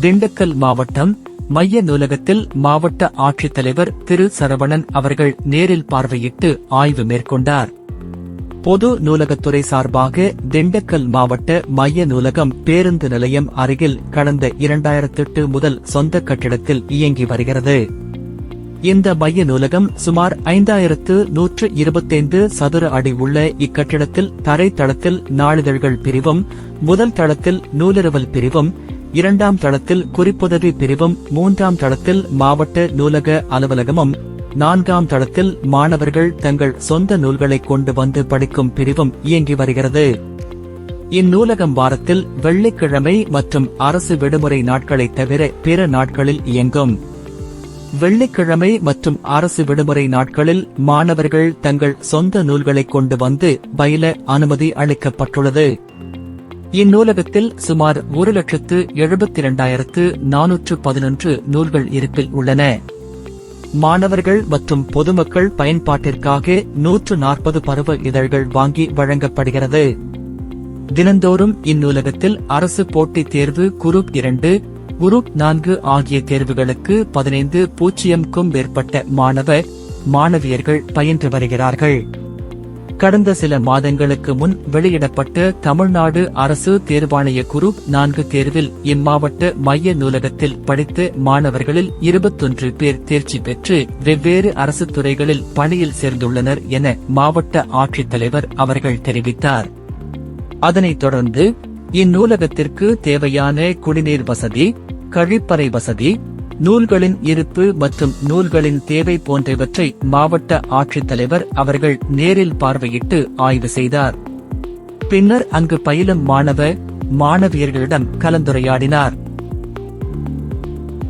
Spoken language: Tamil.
திண்டுக்கல் மாவட்டம் மைய நூலகத்தில் மாவட்ட ஆட்சித்தலைவர் திரு. சரவணன் அவர்கள் நேரில் பார்வையிட்டு ஆய்வு மேற்கொண்டார். பொது நூலகத்துறை சார்பாக திண்டுக்கல் மாவட்ட மைய நூலகம் பேருந்து நிலையம் அருகில் கடந்த இரண்டாயிரத்தெட்டு முதல் சொந்த கட்டிடத்தில் இயங்கி வருகிறது. இந்த மைய நூலகம் சுமார் ஐந்தாயிரத்து நூற்று இருபத்தைந்து சதுர அடி உள்ள இக்கட்டிடத்தில் தரை தளத்தில் நாளிதழ்கள் பிரிவும் முதல் தளத்தில் நூலிரவல் பிரிவும் இரண்டாம் தளத்தில் குறிப்புதவி பிரிவும் மூன்றாம் தளத்தில் மாவட்ட நூலக அலுவலகமும் நான்காம் தளத்தில் மாணவர்கள் தங்கள் சொந்த நூல்களை கொண்டு வந்து படிக்கும் பிரிவும் இயங்கி வருகிறது. இந்நூலகம் வாரத்தில் வெள்ளிக்கிழமை மற்றும் அரசு விடுமுறை நாட்களைத் தவிர பிற நாட்களில் இயங்கும். வெள்ளிக்கிழமை மற்றும் அரசு விடுமுறை நாட்களில் மாணவர்கள் தங்கள் சொந்த நூல்களை கொண்டு வந்து பயில அனுமதி அளிக்கப்பட்டுள்ளது. இந்நூலகத்தில் சுமார் ஒரு லட்சத்து எழுபத்தி இரண்டாயிரத்து நானூற்று பதினொன்று நூல்கள் இருப்பில் உள்ளன. மாணவர்கள் மற்றும் பொதுமக்கள் பயன்பாட்டிற்காக நூற்று நாற்பது பருவ இதழ்கள் வாங்கி வழங்கப்படுகிறது. தினந்தோறும் இந்நூலகத்தில் அரசு போட்டித் தேர்வு குரூப் இரண்டு குரூப் நான்கு ஆகிய தேர்வுகளுக்கு பதினைந்து பூஜ்ஜியம்க்கும் மேற்பட்ட மாணவ மாணவியர்கள் பயின்று வருகிறார்கள். கடந்த சில மாதங்களுக்கு முன் வெளியிடப்பட்ட தமிழ்நாடு அரசு தேர்வாணைய குரூப் நான்கு தேர்வில் இம்மாவட்ட மைய நூலகத்தில் படித்த மாணவர்களில் இருபத்தொன்று பேர் தேர்ச்சி பெற்று வெவ்வேறு அரசு துறைகளில் பணியில் சேர்ந்துள்ளனர் என மாவட்ட ஆட்சித்தலைவர் அவர்கள் தெரிவித்தார். அதனைத் தொடர்ந்து இந்நூலகத்திற்கு தேவையான குடிநீர் வசதி கழிப்பறை வசதி நூல்களின் இருப்பு மற்றும் நூல்களின் தேவை போன்றவற்றை மாவட்ட ஆட்சித்தலைவர் அவர்கள் நேரில் பார்வையிட்டு ஆய்வு செய்தார். பின்னர் அங்கு பயிலும் மாணவ மாணவியர்களிடம் கலந்துரையாடினார்.